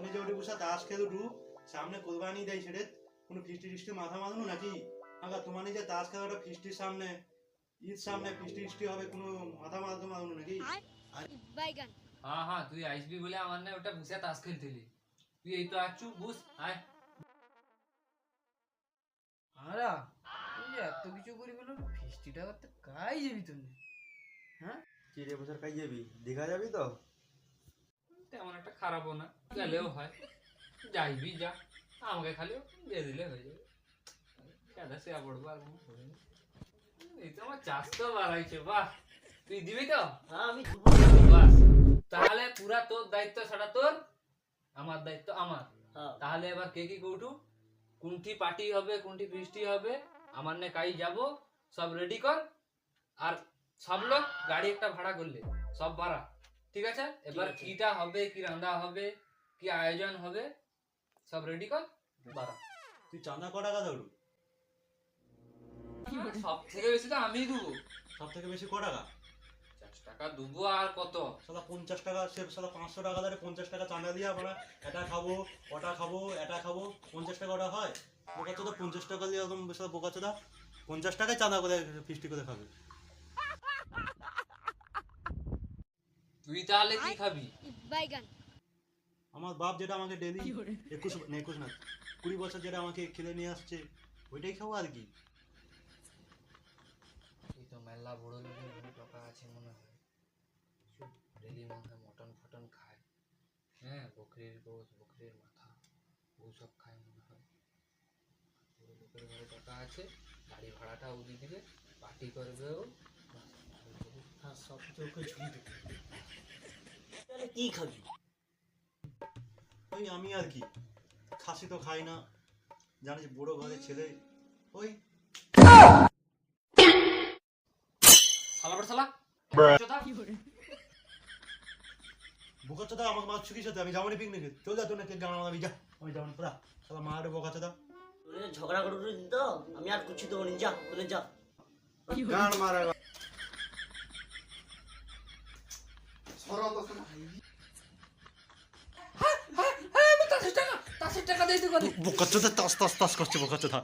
বসে তাস খেলো ডু সামনে কোরবানি দেয় সেটা কোনো ফিস্টি টিস্টি মাথা নাকি? আগা তোমার যে তাস খেলাটা ফিস্টির সামনে ঈদ সামনে ফিস্টি টিস্টি হবে কোনো মাথা নাকি? বাইগান। হ্যাঁ হ্যাঁ তুই আসবি বলে আমার না ওটা বসে তাস খেলতেলি তুই এই তো আছু বুঝ আয়। আরা তুই এত কিছু করি বলো ফিস্টিটা করতে কাই যাবি তুমি? হ্যাঁ? বছর কাই যাবি? দীঘা যাবি তো? তেমন একটা খারাপও না গেলেও হয়। যাইবি যা আমাকে খালি দিয়ে দিলে হয়ে যাবে। কেদা সে পড়ব আর কোনো না। এই তো আমার চাষ তো বাড়াইছে বাহ। তুই দিবি তো? হ্যাঁ আমি বাস। তাহলে পুরা তোর দায়িত্ব সেটা তোর আমার দায়িত্ব আমার। হ্যাঁ। তাহলে এবার কে কি কৌটু? কোনটি পার্টি হবে কোনটি বৃষ্টি হবে আমার নে কাই যাব সব রেডি কর। আর সব লোক গাড়ি একটা ভাড়া করলে সব ভাড়া। ঠিক আছে? এবার। কিটা হবে কি রান্না হবে কি আয়োজন হবে সব রেডি কর বাড়া। তুই চাঁদা ক টাকা দৌড়ু সব থেকে বেশি তো আমিই দেবো। সব থেকে বেশি ক টাকা টাকা দেবো আর কত? সালা পঞ্চাশ টাকা সে সালা পাঁচশো টাকা ধরে পঞ্চাশ টাকা চাঁদা দিয়ে আমরা এটা খাব ওটা খাব এটা খাব পঞ্চাশ টাকা ওটা হয়। বোকা চোদা পঞ্চাশ টাকা দিয়ে একদম সালা বোকা চোদা পঞ্চাশ টাকায় চাঁদা করে ফিস্টি করে খাবে। তুই তাহলে কি খাবি? বাইগান আমার বাপ যেটা আমাকে ডেলি একুশ না একুশ না কুড়ি বছর যেটা আমাকে খেলে নিয়ে আসছে ওইটাই খাব আর কি। তুই তো মেলা বড় লোকের ঘরে টাকা আছে মনে হয়। ডেলি মনে হয় মটন ফটন খায়। হ্যাঁ বকরির গোস বকরির মাথা ওসব খায় মনে হয়। বড় লোকের ঘরে টাকা আছে গাড়ি ভাড়াটা ও দিয়ে দিবে পার্টি করবে ও। সব কিছু ওকে ঝুঁকি দেবে। তাহলে কি খাবি। ওই আমি আর কি। খাসি তো খাই না। জানিস বুড়ো ঘরের ছেলে ওই। সালা বড় সালা চোদা। আমাকে মাছ সাথে? আমি যাব পিকনিকে চল যা তোর না কেক গান আমি যা। আমি যাব পুরা সালা মা আরে বোকা ঝগড়া করে দিত আমি আর কিছু দেবো যা তোরে যা। গান মারা টাকা বোকা চোদা তাস তাস তাস করছে বোকা চোদা